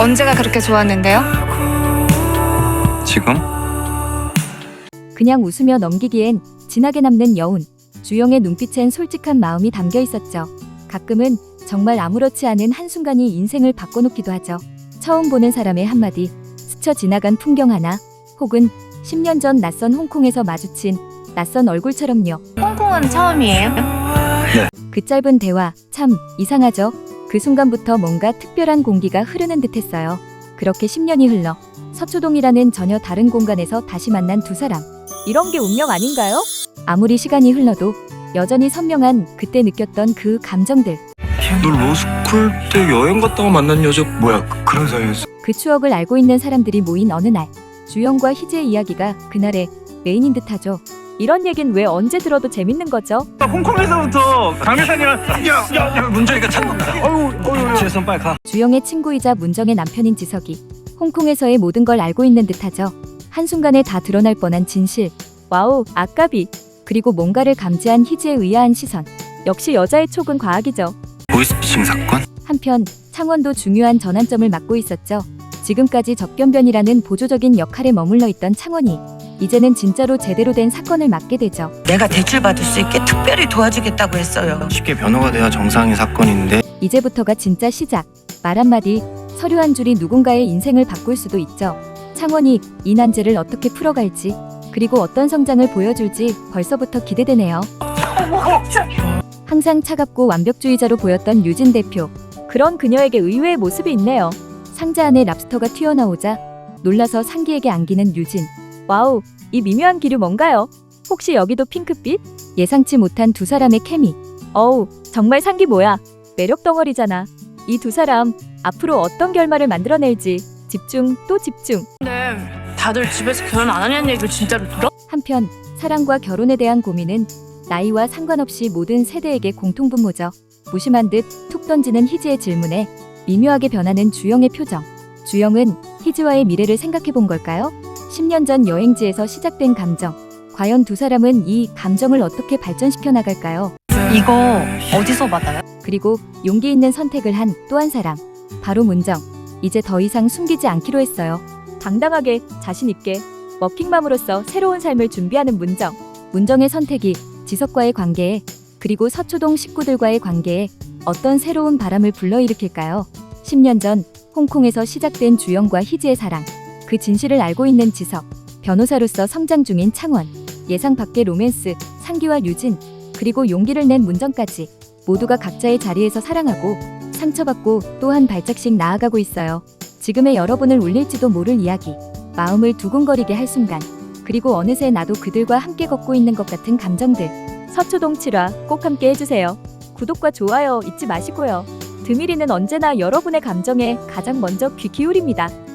언제가 그렇게 좋았는데요? 지금? 그냥 웃으며 넘기기엔 진하게 남는 여운. 주영의 눈빛엔 솔직한 마음이 담겨 있었죠. 가끔은 정말 아무렇지 않은 한순간이 인생을 바꿔놓기도 하죠. 처음 보는 사람의 한마디, 스쳐 지나간 풍경 하나, 혹은 10년 전 낯선 홍콩에서 마주친 낯선 얼굴처럼요. 홍콩은 처음이에요? 그 짧은 대화, 참 이상하죠? 그 순간부터 뭔가 특별한 공기가 흐르는 듯 했어요. 그렇게 10년이 흘러 서초동이라는 전혀 다른 공간에서 다시 만난 두 사람. 이런 게 운명 아닌가요? 아무리 시간이 흘러도 여전히 선명한 그때 느꼈던 그 감정들. 너 로스쿨 때 여행 갔다가 만난 여자 뭐야 그- 그런 사이였어? 그 추억을 알고 있는 사람들이 모인 어느 날. 주영과 희재의 이야기가 그날의 메인인 듯하죠. 이런 얘긴 왜 언제 들어도 재밌는 거죠? 홍콩에서부터 강대산이랑 야 문정이가 찾는다 어휴 어휴 재선 빨리 가 주영의 친구이자 문정의 남편인 지석이 홍콩에서의 모든 걸 알고 있는 듯하죠. 한순간에 다 드러날 뻔한 진실. 와우, 아까비. 그리고 뭔가를 감지한 희지의 의아한 시선. 역시 여자의 촉은 과학이죠. 보이스피싱 사건? 한편 창원도 중요한 전환점을 맡고 있었죠. 지금까지 접견변이라는 보조적인 역할에 머물러 있던 창원이 이제는 진짜로 제대로 된 사건을 맡게 되죠. 내가 대출 받을 수 있게 특별히 도와주겠다고 했어요. 쉽게 변호가 돼야 정상인 사건인데 이제부터가 진짜 시작. 말 한마디, 서류 한 줄이 누군가의 인생을 바꿀 수도 있죠. 창원이 이 난제를 어떻게 풀어갈지, 그리고 어떤 성장을 보여줄지 벌써부터 기대되네요. 항상 차갑고 완벽주의자로 보였던 유진 대표. 그런 그녀에게 의외의 모습이 있네요. 상자 안에 랍스터가 튀어나오자 놀라서 상기에게 안기는 유진. 와우, 이 미묘한 기류 뭔가요? 혹시 여기도 핑크빛? 예상치 못한 두 사람의 케미. 어우, 정말 상기 뭐야? 매력 덩어리잖아. 이 두 사람 앞으로 어떤 결말을 만들어낼지 집중 또 집중. 근데 다들 집에서 결혼 안 하냐는 얘기를 진짜로 들어? 한편 사랑과 결혼에 대한 고민은 나이와 상관없이 모든 세대에게 공통분모죠. 무심한 듯 툭 던지는 희지의 질문에 미묘하게 변하는 주영의 표정. 주영은 희지와의 미래를 생각해 본 걸까요? 10년 전 여행지에서 시작된 감정. 과연 두 사람은 이 감정을 어떻게 발전시켜 나갈까요? 이거 어디서 받아요? 그리고 용기 있는 선택을 한 또 한 사람. 바로 문정. 이제 더 이상 숨기지 않기로 했어요. 당당하게, 자신 있게, 워킹맘으로서 새로운 삶을 준비하는 문정. 문정의 선택이 지석과의 관계에, 그리고 서초동 식구들과의 관계에 어떤 새로운 바람을 불러일으킬까요? 10년 전 홍콩에서 시작된 주영과 희지의 사랑. 그 진실을 알고 있는 지석. 변호사로서 성장 중인 창원. 예상 밖의 로맨스, 상기와 유진. 그리고 용기를 낸 문정까지. 모두가 각자의 자리에서 사랑하고 상처받고 또 한 발짝씩 나아가고 있어요. 지금의 여러분을 울릴지도 모를 이야기. 마음을 두근거리게 할 순간. 그리고 어느새 나도 그들과 함께 걷고 있는 것 같은 감정들. 서초동 7화 꼭 함께 해주세요. 구독과 좋아요 잊지 마시고요. 드미리는 언제나 여러분의 감정에 가장 먼저 귀 기울입니다.